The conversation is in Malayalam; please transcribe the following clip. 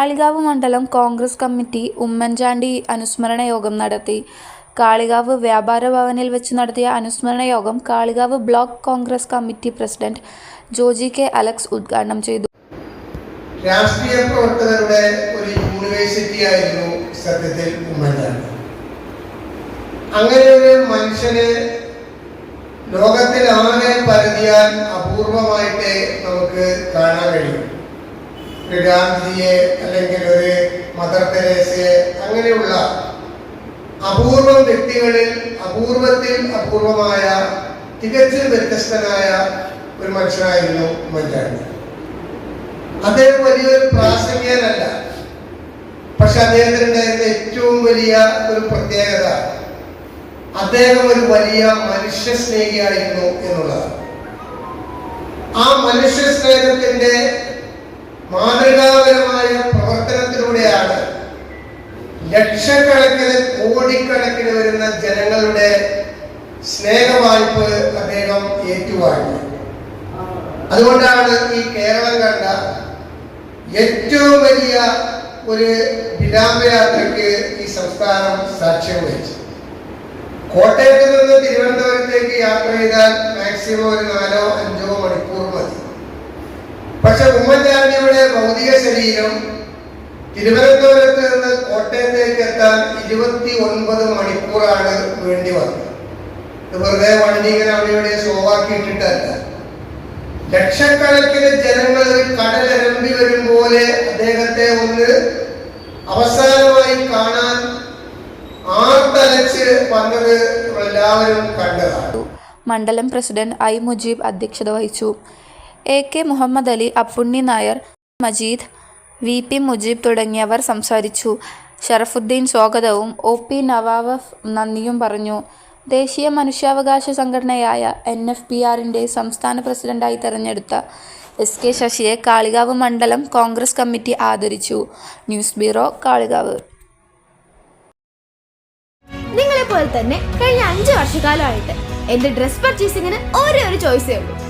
കാളികാവ് മണ്ഡലം കോൺഗ്രസ് കമ്മിറ്റി ഉമ്മൻചാണ്ടി അനുസ്മരണ യോഗം നടത്തി. കാളികാവ് വ്യാപാര ഭവനിൽ വെച്ച് നടത്തിയ അനുസ്മരണ യോഗം Kalikavu block Congress committee president Joji K Alex ഉദ്ഘാടനം ചെയ്തു. രാഷ്ട്രീയ പ്രവർത്തകരുടെ ഒരു യൂണിവേഴ്സിറ്റി ആയിരുന്നു സത്യത്തിൽ ഉമ്മൻചാണ്ടി. അങ്ങനെ ഒരു മനുഷ്യന് ലോകത്തിലാകെ പരതിയാൽ അപൂർവമായിട്ടേ ഒരു ഗാന്ധിജിയെ അല്ലെങ്കിൽ ഒരു മദർ തെരേസയെ അങ്ങനെയുള്ള അപൂർവ വ്യക്തികളിൽ അപൂർവത്തിൽ അപൂർവമായ തികച്ചും വ്യത്യസ്തനായ ഒരു മനുഷ്യനായിരുന്നു ഉമ്മൻചാണ്ടി. അദ്ദേഹം വലിയൊരു പ്രാസംഗികനല്ല. പക്ഷെ അദ്ദേഹത്തിനുണ്ടായിരുന്ന ഏറ്റവും വലിയ ഒരു പ്രത്യേകത അദ്ദേഹം ഒരു വലിയ മനുഷ്യ സ്നേഹിയായിരുന്നു എന്നുള്ളതാണ്. ആ മനുഷ്യ സ്നേഹത്തിന്റെ മാതൃകാപരമായ പ്രവർത്തനത്തിലൂടെയാണ് ലക്ഷക്കണക്കിന് കോടിക്കണക്കിന് വരുന്ന ജനങ്ങളുടെ സ്നേഹവായ്പ അദ്ദേഹം ഏറ്റുവാങ്ങിയത് അതുകൊണ്ടാണ് ഈ കേരളം കണ്ട ഏറ്റവും വലിയ ഒരു വിരാമയാത്രയ്ക്ക് ഈ സംസ്ഥാനം സാക്ഷ്യം വഹിച്ചു കോട്ടയത്ത് നിന്ന് തിരുവനന്തപുരത്തേക്ക് യാത്ര ചെയ്താൽ മാക്സിമം ഒരു നാലോ അഞ്ചോ മണിക്കൂർ മതി പക്ഷെ ഉമ്മൻചാണ്ടിയുടെ ഭൗതിക ശരീരം തിരുവനന്തപുരത്ത് നിന്ന് കോട്ടയത്തേക്ക് എത്താൻ ഇരുപത്തി ഒൻപത് മണിക്കൂറാണ് വേണ്ടി വന്നത്. വെറുതെ വണ്ടി ഇങ്ങനെ അവിടെ സോവാക്കിയിട്ടിട്ടല്ല ലക്ഷക്കണക്കിന് ജനങ്ങൾ കടലരമ്പി വരും പോലെ അദ്ദേഹത്തെ ഒന്ന് അവസാനമായി കാണാൻ ആർത്തലച്ച് വന്നത് എല്ലാവരും കണ്ടതാണ്. മണ്ഡലം പ്രസിഡന്റ് ഐ മുജീബ് അധ്യക്ഷത വഹിച്ചു. A K Muhammad Ali Appunni Nair Majeed V P Mujeeb തുടങ്ങിയവർ സംസാരിച്ചു. ഷറഫുദ്ദീൻ സ്വാഗതവും ഒ പി നവാവഫ് നന്ദിയും പറഞ്ഞു. ദേശീയ മനുഷ്യാവകാശ സംഘടനയായ എൻ എഫ് പി ആറിന്റെ സംസ്ഥാന പ്രസിഡന്റായി തെരഞ്ഞെടുത്ത എസ് കെ ശശിയെ കാളികാവ് മണ്ഡലം കോൺഗ്രസ് കമ്മിറ്റി ആദരിച്ചു. News bureau Kalikavu. നിങ്ങളെ പോലെ തന്നെ കഴിഞ്ഞ അഞ്ച് വർഷക്കാലമായിട്ട് എന്റെ ഡ്രസ് പർച്ചേസിങ്ങിന് ഒരേ ഒരു ചോയ്സേ ഉള്ളൂ.